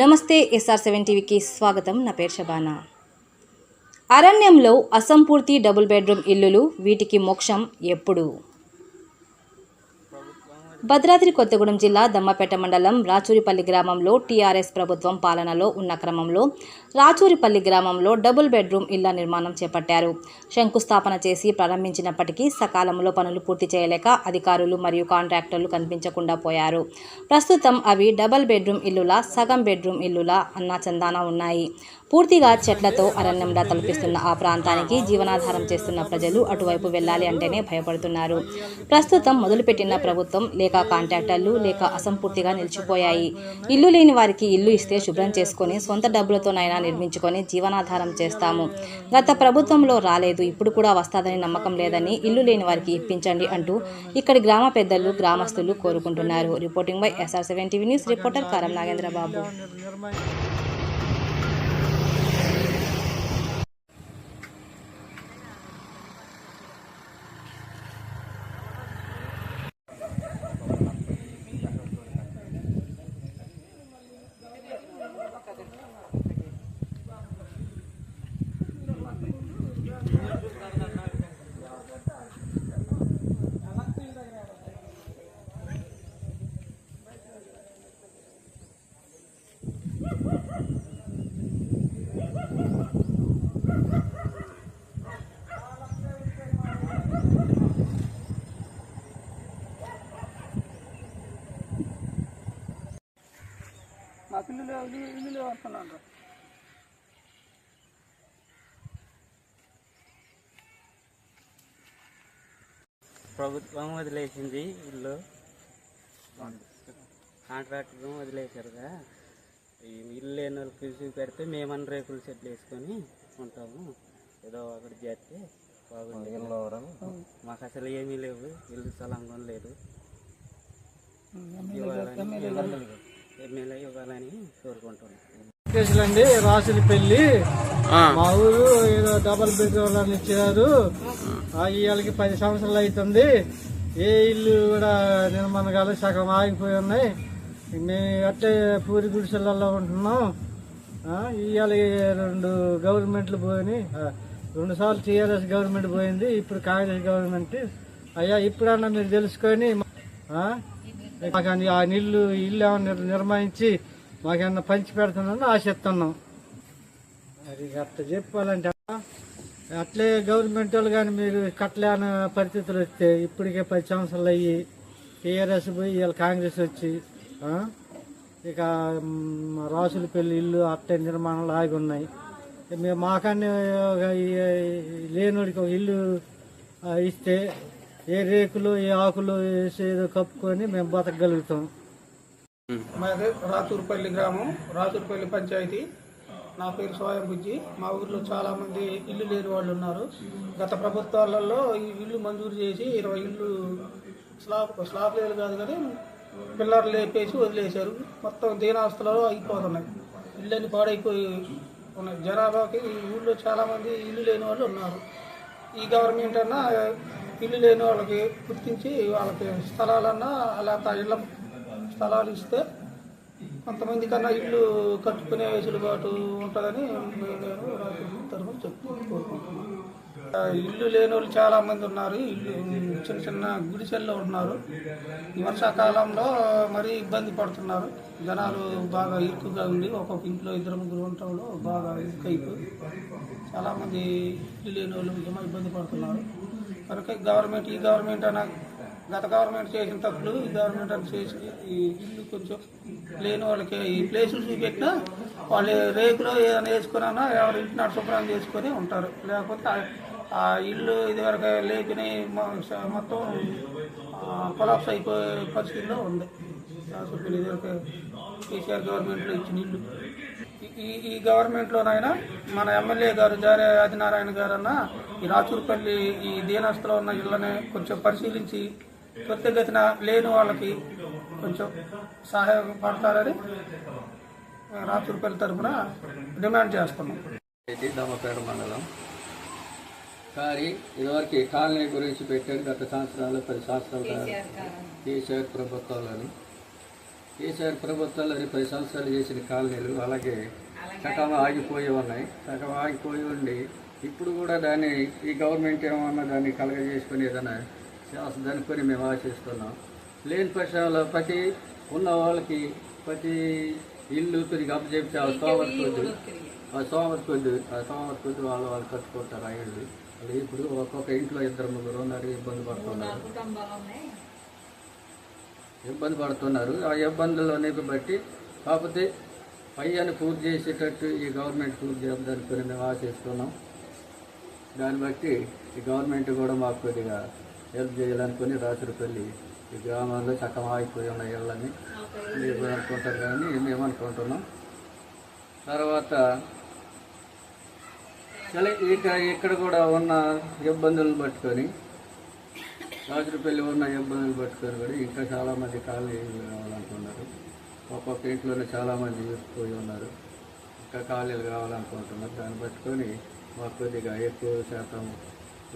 నమస్తే SR seven టీవీకి స్వాగతం. నా పేరు షబానా అరణ్యంలో అసంపూర్తి డబుల్ బెడ్రూమ్ ఇల్లులు వీటికి మోక్షం ఎప్పుడు? భద్రాద్రి కొత్తగూడెం జిల్లా దమ్మపేట మండలం రాచూరిపల్లి గ్రామంలో టీఆర్ఎస్ ప్రభుత్వం పాలనలో ఉన్న క్రమంలో రాచూరిపల్లి గ్రామంలో డబుల్ బెడ్రూమ్ ఇళ్ళ నిర్మాణం చేపట్టారు. శంకుస్థాపన చేసి ప్రారంభించినప్పటికీ సకాలంలో పనులు పూర్తి చేయలేక అధికారులు మరియు కాంట్రాక్టర్లు కనిపించకుండా పోయారు. ప్రస్తుతం అవి డబుల్ బెడ్రూమ్ ఇల్లులా సగం బెడ్రూమ్ ఇల్లులా అన్నాచందాన ఉన్నాయి. పూర్తిగా చెట్లతో అరణ్యంలా తలపిస్తున్న ఆ ప్రాంతానికి జీవనాధారం చేస్తున్న ప్రజలు అటువైపు వెళ్ళాలి అంటేనే భయపడుతున్నారు. ప్రస్తుతం మొదలుపెట్టిన ప్రభుత్వం లేక కాంట్రాక్టర్లు లేక అసంపూర్తిగా నిలిచిపోయాయి. ఇల్లు లేని వారికి ఇల్లు ఇస్తే శుభ్రం చేసుకొని సొంత డబ్బులతోనైనా నిర్మించుకొని జీవనాధారం చేస్తాము. గత ప్రభుత్వంలో రాలేదు ఇప్పుడు కూడా వస్తాదని నమ్మకం లేదని ఇల్లు లేని వారికి ఇప్పించండి అంటూ ఇక్కడి గ్రామ పెద్దలు గ్రామస్తులు కోరుకుంటున్నారు. Reporting by S R seven TV news reporter Karam Nagendra వస్తున్నాను ప్రభుత్వం వదిలేసింది ఇల్లు. కాంట్రాక్టర్ వదిలేశారుగా ఈ ఇల్లు లేని వాళ్ళకి పెడితే మేమన్న రేకులు సెట్లు వేసుకొని ఉంటాము. ఏదో ఒకటి చేస్తే బాగుంది మాకు అసలు ఏమీ లేవు. ఇల్లు స్థలం లేదు. ఇవ్వాలని ఎమ్మెల్యే ఇవ్వాలని కోరుకుంటున్నాం కేసులండి రాసుల పెళ్ళి మా ఊరు ఏదో డబల్ బెడ్రూమ్ అని ఇచ్చారు ఆ ఇళ్ళకి పది సంవత్సరాలు అవుతుంది. ఏ ఇల్లు కూడా నిర్మాణం కాలేదు సగం ఆగిపోయి ఉన్నాయి. మేము అట్లే పూరి గుడిసెలలో ఉంటున్నాం. ఇవాళ రెండు గవర్నమెంట్లు పోయినాయి. ఆ, రెండు సార్లు టీఆర్ఎస్ గవర్నమెంట్ పోయింది. ఇప్పుడు కాంగ్రెస్ గవర్నమెంట్. అయ్యా ఇప్పుడన్నా మీరు తెలుసుకొని ఆ, మాకు ఆ నీళ్ళు ఇల్లు ఏమన్నా నిర్మాయించి నిర్మించి మాకేమన్నా పంచి పెడుతున్నాను ఆశిస్తున్నాం. మరి అట్లా చెప్పాలంటే అట్లే గవర్నమెంట్ వాళ్ళు కానీ మీరు కట్టలేని పరిస్థితులు వస్తే ఇప్పటికే పది సంవత్సరాలు అయ్యి టీఆర్ఎస్ పోయి ఇవాళ కాంగ్రెస్ వచ్చి ఇక రాసుల పెళ్ళి ఇల్లు అట్టే నిర్మాణాలు ఆగి ఉన్నాయి. మేము మాకన్నీ ఒక ఈ- లేనోడికి ఒక ఇల్లు ఇస్తే ఏ రేకులు ఏ ఆకులు వేసి ఏదో కప్పుకొని మేము బతకగలుగుతాం. మాది రాతూరుపల్లి గ్రామం రాతూరుపల్లి పంచాయతీ. నా పేరు సోయం బుజ్జి. మా ఊర్లో చాలా మంది ఇల్లు లేని వాళ్ళు ఉన్నారు. గత ప్రభుత్వాలలో ఈ ఇల్లు మంజూరు చేసి ఇరవై ఇల్లు స్లాబ్ స్లాబ్ లేదు కాదు కానీ పిల్లర్లు లేపేసి వదిలేశారు. మొత్తం దీనాస్తులలో అయిపోతున్నాయి. ఇళ్ళని పాడైపోయి ఉన్నాయి. జనాభాకి ఈ ఊళ్ళో చాలామంది ఇల్లు లేని వాళ్ళు ఉన్నారు. ఈ గవర్నమెంట్ అన్నా ఇల్లు లేని వాళ్ళకి గుర్తించి వాళ్ళకి స్థలాలన్నా అలా ఇళ్ళ స్థలాలు ఇస్తే కొంతమంది కన్నా ఇల్లు కట్టుకునే వెసులుబాటు ఉంటుందని నేను తరఫున చెప్తూ ఇల్లు లేని వాళ్ళు చాలామంది ఉన్నారు. ఇల్లు చిన్న చిన్న గుడిసెల్లో ఉన్నారు ఈ వర్షాకాలంలో మరీ ఇబ్బంది పడుతున్నారు. జనాలు బాగా ఇరుకుగా ఉండి ఒక్కొక్క ఇంట్లో ఇద్దరు ముగ్గురు ఉండటంలో బాగా ఇరుకైపోయి చాలామంది ఇల్లు లేని వాళ్ళు ఇబ్బంది పడుతున్నారు. కనుక గవర్నమెంట్ ఈ గవర్నమెంట్ అన్న గత గవర్నమెంట్ చేసిన తప్పులు ఈ గవర్నమెంట్ అని చేసి ఈ ఇల్లు కొంచెం లేని వాళ్ళకి ఈ ప్లేసులు చూపెట్టినా వాళ్ళు రేకులో ఏదైనా వేసుకున్నా ఎవరి ఇంటిని అటు చేసుకొని ఉంటారు. లేకపోతే ఆ- ఇల్లు ఇదివరకు లేకుని మొత్తం కొలాప్స్ అయిపోయే పరిస్థితిలో ఉంది. ఇదివరకు కేసీఆర్ గవర్నమెంట్లో ఇచ్చిన ఇల్లు. ఈ- ఈ గవర్నమెంట్లోనైనా మన ఎమ్మెల్యే గారు జారే ఆదినారాయణ గారు అన్న ఈ రాచూరుపల్లి ఈ దీనస్థలో ఉన్న ఇళ్ళని కొంచెం పరిశీలించి త్వరితగతిన లేని వాళ్ళకి కొంచెం సహాయపడతారని రాచూరుపల్లి తరఫున డిమాండ్ చేస్తున్నాం. ఇది దమ్మపేట మండలం. కానీ ఇదివరకు కాలనీ గురించి పెట్టాడు గత సంవత్సరాలు పది సంవత్సరాల కేసీఆర్ ప్రభుత్వాలను. ఈసారి ప్రభుత్వాలు అది పది సంవత్సరాలు చేసిన కాలనీలు అలాగే సగం ఆగిపోయి ఉన్నాయి. సగం ఆగిపోయి ఉండి ఇప్పుడు కూడా దాన్ని ఈ గవర్నమెంట్ ఏమన్నా దాన్ని కలగజేసుకొని ఏదైనా చేస్తుంది అనుకొని మేము ఆశిస్తున్నాం. లేని పక్షంలో ప్రతి ఉన్న వాళ్ళకి ప్రతి ఇల్లు తిరిగి అప్పచెప్తే ఆ సోమర్ కొద్ది ఆ సోమర్ కొద్ది ఆ సోమర్ కొద్ది వాళ్ళు వాళ్ళు కట్టుకుంటారు ఆ ఇల్లు. ఇప్పుడు ఒక్కొక్క ఇంట్లో ఇద్దరు ముగ్గురు ఉన్నారు ఇబ్బంది పడుతున్నారు. ఇబ్బంది పడుతున్నారు. ఆ ఇబ్బందులని బట్టి కాకపోతే పయ్యాన్ని పూర్తి చేసేటట్టు ఈ గవర్నమెంట్ పూర్తి చేద్దామని మేము ఆశిస్తున్నాం. దాన్ని బట్టి ఈ గవర్నమెంట్ కూడా మాకు కొద్దిగా హెల్ప్ చేయాలనుకుని రాత్రిపల్లి ఈ గ్రామాల్లో చక్కం ఆగిపోయి ఉన్న ఇళ్ళని మీరు అనుకుంటారు కానీ మేము అనుకుంటున్నాం తర్వాత చాలా ఇక ఇక్కడ కూడా ఉన్న ఇబ్బందులను పట్టుకొని రాత్రిపల్లి ఉన్న ఇబ్బందులు పట్టుకొని కూడా ఇంకా చాలామంది కాలనీ కావాలనుకున్నారు. ఒక్కొక్క ఇంట్లోనే చాలామంది చూసిపోయి ఉన్నారు. ఇంకా ఖాళీలు కావాలనుకుంటున్నారు. దాన్ని పట్టుకొని మాకు కొద్దిగా ఎక్కువ శాతం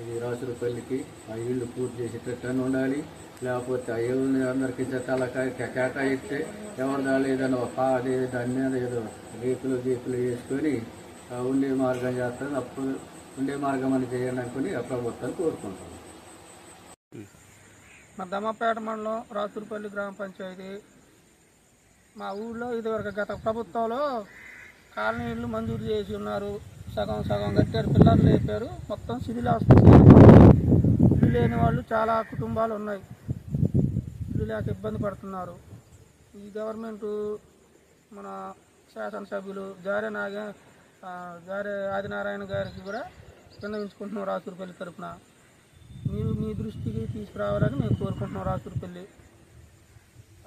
ఈ రాసులపల్లికి ఆ ఇల్లు పూర్తి చేసేటట్టు ఉండాలి. లేకపోతే ఆ ఇల్లుని అందరికీ తల కేటాయిస్తే ఎవరు దాలేదని ఒక అది దాని మీద ఏదో రేకులు గీకులు వేసుకొని ఉండే మార్గం చేస్తారు అప్పుడు ఉండే మార్గం అని చేయండి అనుకుని ఆ ప్రభుత్వాన్ని కోరుకుంటాం మా దమ్మపేట మండలం రాతూరుపల్లి గ్రామ పంచాయతీ. మా ఊళ్ళో ఇదివరకు గత ప్రభుత్వంలో కాలనీళ్ళు మంజూరు చేసి ఉన్నారు. సగం సగం కట్టారు పిల్లలు లేపారు. మొత్తం శిథిలాస్తి ఇల్లు లేని వాళ్ళు చాలా కుటుంబాలు ఉన్నాయి. ఇల్లు లేక ఇబ్బంది పడుతున్నారు. ఈ గవర్నమెంట్ మన శాసనసభ్యులు జారే నాగ జారే ఆదినారాయణ గారికి కూడా విన్నవించుకుంటున్నాం రాతూరుపల్లి తరపున. మీరు మీ దృష్టికి తీసుకురావాలని మేము కోరుకుంటున్నాం రాతూరుపల్లి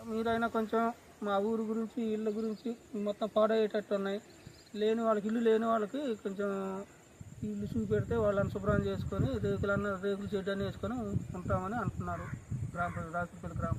మీరైనా కొంచెం మా ఊరు గురించి ఇళ్ళ గురించి మొత్తం పాడయ్యేటట్టు ఉన్నాయి. లేని వాళ్ళకి ఇల్లు లేని వాళ్ళకి కొంచెం ఇల్లు చూపెడితే వాళ్ళని శుభ్రం చేసుకొని రేకులన్న రేకులు చెడ్డని వేసుకొని ఉంటామని అంటున్నారు గ్రామ రాతూరుపల్లి గ్రామ